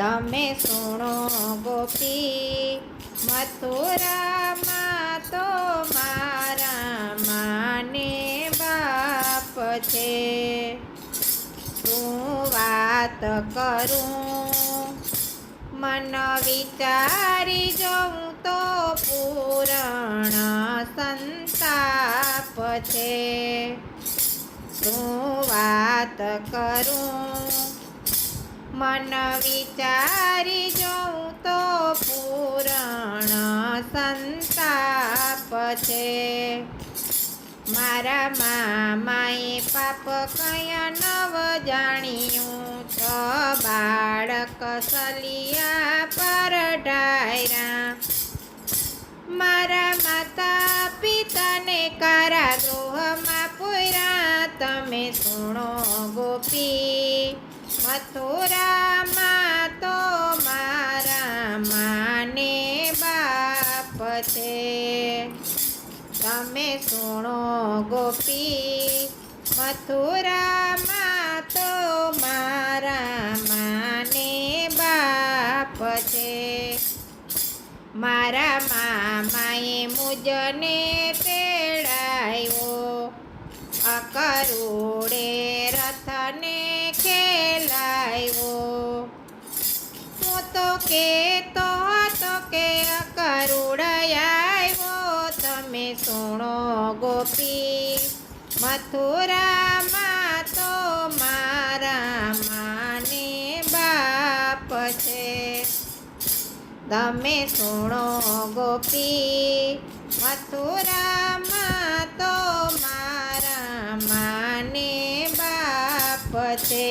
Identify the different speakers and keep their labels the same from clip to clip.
Speaker 1: તમે સુણો ગોપી મથુરામાં તો મારા માને બાપ છે. શું વાત કરું, મન વિચારી જોઉં તો પૂરણ સંતાપ છે. શું વાત કરું મન વિચારી જોઉં તો પૂરણ સંતાપ છે. મારા મામાએ પાપ કયા નવ જાણ્યું? છ બાળક સલિયા પર ડાયરા. મારા માતા પિતાને કારાગૃહમાં પૂર્યા તમે સુણો ગોપી. મથુરામાં તો મારા બાપ છે. તમે સુણો ગોપી, મથુરામાં તો મારા માને બાપ છે. મારા મામાએ મુજને તેડાયો, અકરોડે રથને હું તો તો કે આવ્યો. તમે સુણો ગોપી, મથુરામાં તો મારા માને બાપ છે. તમે સુણો ગોપી, મથુરામાં તો મારા માને બાપ છે.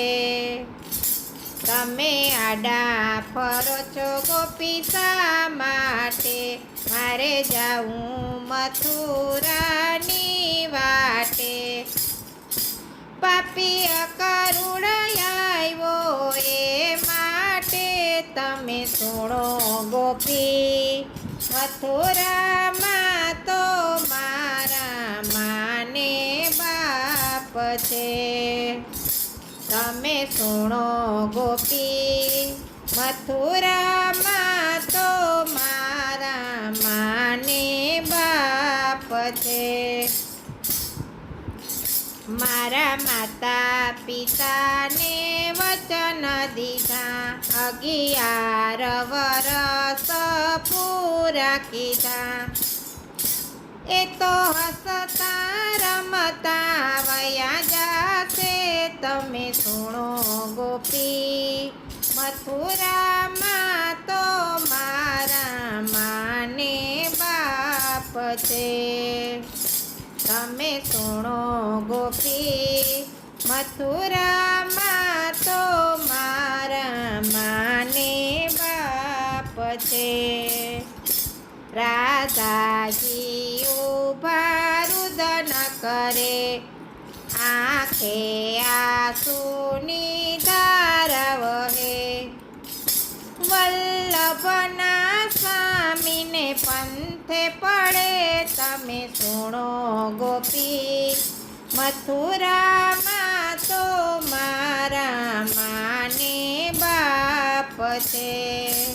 Speaker 1: તમે આડા ફરો છો ગોપીતા માટે. મારે જાવું મથુરાની વાટે. પાપી અકરુણ આવ્યો એ માટે. તમે સુણો ગોપી, મથુરામાં તો મારા માને બાપ છે. તમે સુણો ગોપી, મથુરામાં તો મારા માને બાપ છે. મારા માતા પિતાને વચન દીધા, અગિયાર વરસ પૂરા કીધા. એ તો હસતા રમતા વયા તમે સુણો ગોપી, મથુરામાં તો મારા માને બાપ છે. તમે સુણો ગોપી, મથુરામાં તો મારા માને બાપ છે. રાધાજી ઊભા રુદન કરે આંખે આંસુની ધાર હે વલ્લભના સ્વામીને પંથે પડે, તમે સુણો ગોપી. મથુરામાં તો મારા માને બાપ છે.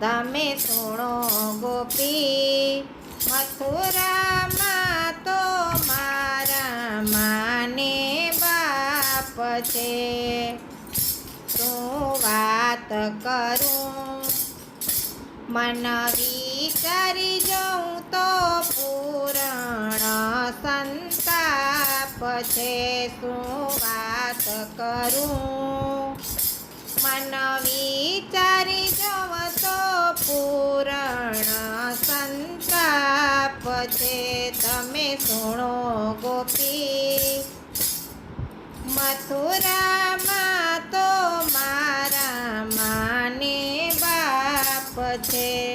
Speaker 1: તમે સુણો ગોપી મથુરામાં છે. શું વાત કરું. મન વિચારી જઉં તો પૂરણ સંતાપ છે. શું વાત કરું? મન વિચારી જોઉં તો પૂરણ સંતાપ છે. તમે સુણો ગોપી મથુરામાં તો મારા માને બાપ છે.